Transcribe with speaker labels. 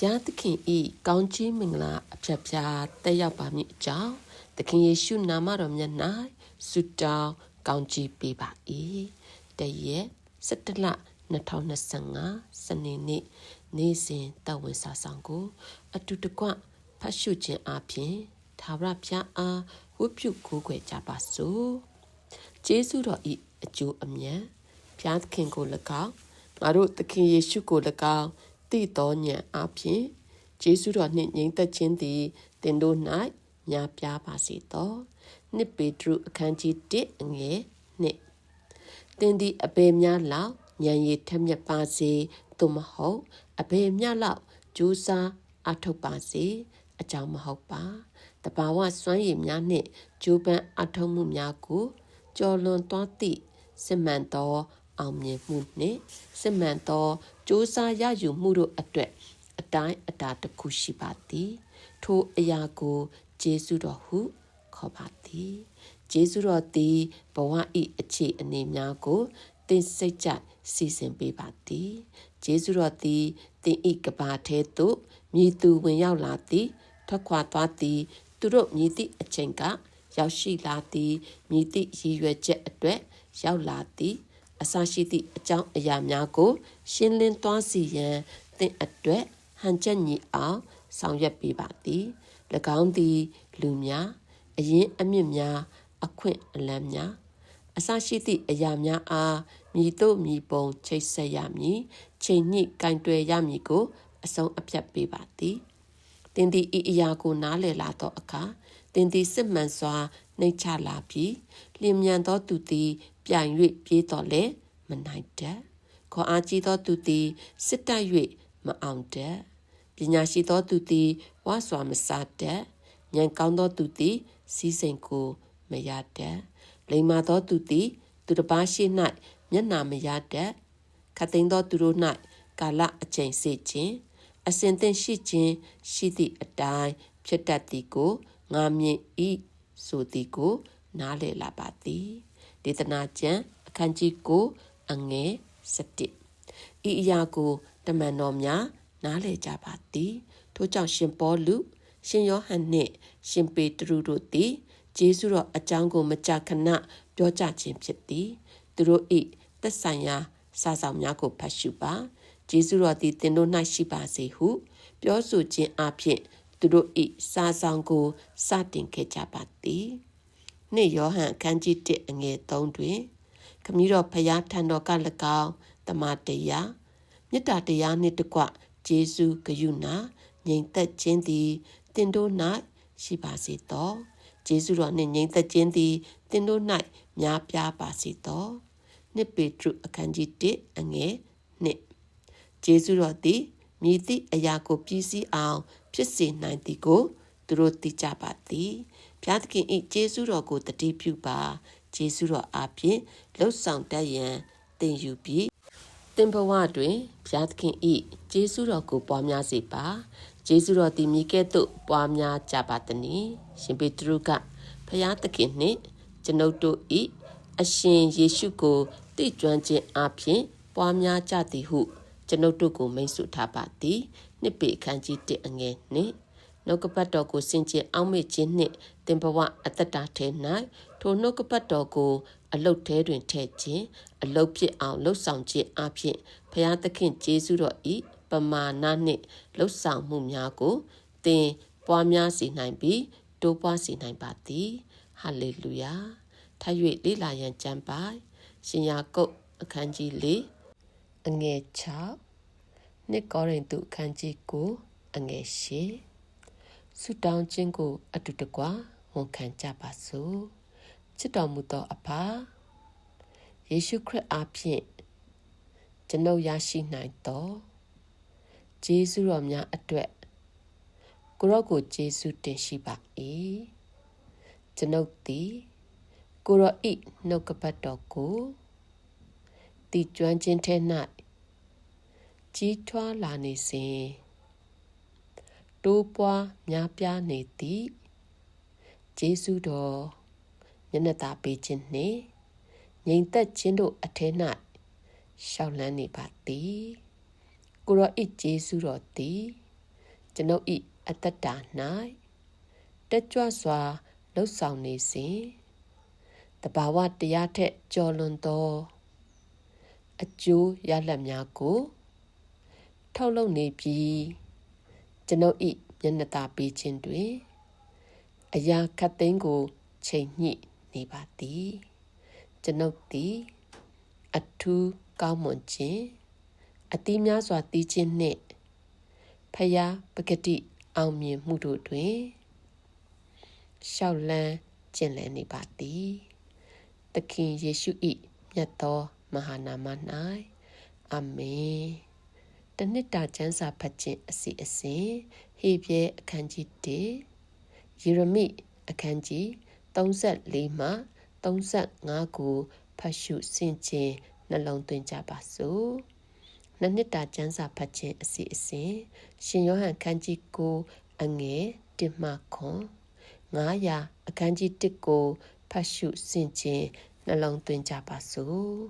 Speaker 1: ဘုရားသခင်ဤကောင်းချီးမင်္ဂလာအဖျက်ဖျားတက်ရောက်ပါမည်အကြောင်းသခင်ယေရှုနာမတော်မြတ်၌ဆုတောင်းကောင်းချီးပေးပါ၏တရက်17လ2025စနေနေ့နေ့စဉ်တဝန်စာဆောင်ကို အတူတကွဖတ်ရှုခြင်းအပြင်သာဝရဘုရားအားဝတ်ပြုကိုးကွယ်ကြပါစို့ကျေးဇူးတော်ဤအကျိုးအမြတ်ဘုရားသခင်ကို၎င်းငါတို့သခင်ယေရှုကို၎င်း တည်တော်ညံအပြင်ယေရှုတော်နှင့်ညီသက်ခြင်းသည်တင်တို့၌များပြားပါစေသောနှစ်ပေတရုအခန်းကြီး1အငယ်2တင်သည်အပေများလောက်ဉာဏ်ရည်ထက်မြက်ပါစေသို့မဟုတ်အပေများလောက်ကြိုးစားအထောက်ပါစေအကြောင်းမဟုတ်ပါတဘာဝစွမ်းရည်များနှင့်ဂျိုးပန်းအထောက်မှုများကိုကြော်လွန်သွားသည့်စစ်မှန်သော အောင်မြင်မှုနှင့်စစ်မှန်သောစ조사ရယူမှုတို့အတွက်အတိုင်းအတာတစ်ခုရှိပါသည်ထိုအရာကိုဂျေစုတော်ဟုခေါ်ပါသည်ဂျေစုတော်သည်ဘဝ၏အခြေအနေများကိုသင်စိတ်ကြစီစဉ်ပေးပါသည်ဂျေစုတော်သည်သင်၏ကဘာထဲသို့မြည်သူဝင်ရောက်လာသည်ထွက်ခွာသွားသည်သူတို့မြည်သည့်အချိန်ကရောက်ရှိလာသည်မြည်သည့်ရည်ရွယ်ချက်အတွက်ရောက်လာသည် အစရှိသည့်အကြောင်းအရာများကို ရှင်းလင်းသွားစီရန်သင်အတွက်ဟန်ချက်ညီအောင်ဆောင်ရွက်ပေးပါသည်၎င်းသည်လူများအရင်အမြင့်များ အခွင့်အလမ်းများအစရှိသည့်အရာများအားမြည်တို့မြည်ပုံချိတ်ဆက်ရမည်ချိန်ညှိကင်တွယ်ရမည်ကို အဆုံးအဖြတ်ပေးပါသည်တင်သည်ဤအရာကိုနားလည်လာသောအခါ တင်သည်စစ်မှန်စွာနှိတ်ချလာပြီးလျင်မြန်သောသူသည်ပြိုင်၍ပြေးတော်လဲမနိုင်တတ်ခေါ်အားကြီးသောသူသည်စစ်တိုက်၍မအောင်တတ်ပညာရှိသောသူသည်ဝါစွာမစားတတ်ဉာဏ်ကောင်းသောသူသည်စီးစိမ်ကိုမရတတ်လိမ္မာသောသူသည် သူတစ်ပါးရှိ၌မျက်နာမရတတ်ခတ်သိမ်းသောသူတို့၌ကာလအချိန်စေခြင်းအစဉ်သင့်ရှိခြင်းရှိသည့်အတိုင်းဖြစ်တတ်သည်ကို ငါမြင်၏ဆိုသည်ကို နားလည်လာပါသည်ဒေသနာကျမ်းအခန်းကြီး9အငယ်7ဤအရာကိုတမန်တော်များနားလည်ကြပါသည်ထို့ကြောင့်ရှင်ပေါလုရှင်ယောဟန်နှင့်ရှင်ပေတရုတို့သည်ဂျေဇုတော်အကြောင်းကိုမကြာခဏပြောကြခြင်းဖြစ်သည်သူတို့၏သက်ဆိုင်ရာစာဆောင်များကိုဖတ်ရှုပါဂျေဇုတော်သည်သင်တို့၌ရှိပါစေဟု ပြောဆိုခြင်းအပြင် သူတို့၏စာဆောင်ကိုစတင်ခဲ့ကြပါသည်နှစ်ယောဟန်အခန်းကြီး1အငယ်3တွင်ခမည်းတော်ဖျားထံတော်က၎င်းတမန်တရားမေတ္တာတရားနှင့်တကွဂျေဇုဂယုဏငြိမ်သက်ခြင်းသည်တင်တို့၌ရှိပါစေသောဂျေဇုတော်နှင့်ငြိမ်သက်ခြင်းသည်တင်တို့၌များပြားပါစေသောနှစ်ပေတရုအခန်းကြီး1အငယ်2ဂျေဇုတော်သည်မြည်သည့်အရာကိုပြည့်စည်အောင် ဖြစ်စေနိုင်သည်ကိုသူတို့သိကြပါသည်ဘုရားသခင်၏ကျေးဇူးတော်ကိုတတိပြုပါကျေးဇူးတော်အပြင်လှုပ်ဆောင်တတ်ရန်သင်ယူပြီးသင်ဘဝတွင်ဘုရားသခင်၏ကျေးဇူးတော်ကိုပွားများစေပါကျေးဇူးတော်သည်မိကဲ့သို့ပွားများကြပါသနည်းရှင်ပေတရုကဘုရားသခင်နှင့်ကျွန်ုပ်တို့၏အရှင်ယေရှုကိုတည်ကျွမ်းခြင်းအပြင်ပွားများကြသည်ဟု ကျွန်ုပ်တို့ကိုမိတ်ဆွထားပါသည်နှစ်ပေအခန်းကြီး1အငယ်နှင့်နှုတ်ကပတ်တော်ကိုစင်ကြယ်အောင်မေ့ခြင်းနှင့်တင်ဘဝအသက်တာထဲ၌ထိုနှုတ်ကပတ်တော်ကိုအလုတ်ထဲတွင်ထည့်ခြင်းအလုတ်ဖြစ်အောင်လှုပ်ဆောင်ခြင်းအပြင်ဘုရားသခင်ကျေးဇူးတော်ဤပမာဏနှင့်လှုပ်ဆောင်မှုများကိုသင်ပွားများစေနိုင်ပြီးတိုးပွားစေနိုင်ပါသည်ဟာလေလုယာထပ်၍လေ့လာရန်ကြံပါရှင်ယာကုတ်အခန်းကြီး၄ အငယ်6နှစ်ကောရိန္သုအခန်းကြီး9အငယ်10ဆုတောင်းခြင်းကို အတူတကွဝန်ခံကြပါစို့ချစ်တော်မူသောအဖယေရှုခရစ်အားဖြင့်ကျွန်ုပ်ရရှိနိုင်သောဂျေဇုတော်များအတွက်ကိုရော့ကိုဂျေဇုတင်ရှိပါ၏ကျွန်ုပ်သည်ကိုရော့ဤနှုတ်ကပတ်တော်ကိုတည်ကျွမ်းခြင်းထဲ၌ ကြီးထွားလာနေစဉ်တိုးပွားများပြားနေသည်ဂျေစုတော်မျက်နှာသာပေးခြင်းနှင့်ငြိမ်သက်ခြင်းတို့အထက်၌ရှောက်လန်းနေပါသည်ကိုရောဤဂျေစုတော်သည်ကျွန်ုပ်ဤအတ္တတာ၌တက်ကြွစွာလှုပ်ဆောင်နေစဉ်တဘာဝတရားထက်ကျော်လွန်သောအကျိုးရလဒ်များကို ထုတ်လုပ်နေပြီးကျွန်ုပ်ဤမျက်နှာသာပေးခြင်းတွင်အရာခတ်သိမ်းကိုချိန်ညှိနေပါသည်ကျွန်ုပ်သည်အထူးကောင်းမွန်ခြင်းအတိများစွာတည်ခြင်းနှင့်ဖယားပဂတိအောင်မြင်မှုတို့တွင်ရှောက်လန်းကျင့်လည်နေပါသည်သခင်ယေရှု၏မြတ်သောမဟာနာမ၌အာမင် တနစ်တာကျမ်းစာဖတ်ခြင်းအစီအစဉ်ဟေပြဲအခန်းကြီး1ယေရမိအခန်းကြီး34မှ35ကိုဖတ်ရှုဆင်ခြင်နှလုံးသွင်းကြပါစို့နှစ်နှစ်တာကျမ်းစာဖတ်ခြင်းအစီအစဉ်ရှင်ယောဟန်ခန်းကြီးကိုအငယ်1မှခွန်900အခန်းကြီး1ကိုဖတ်ရှုဆင်ခြင်နှလုံးသွင်းကြပါစို့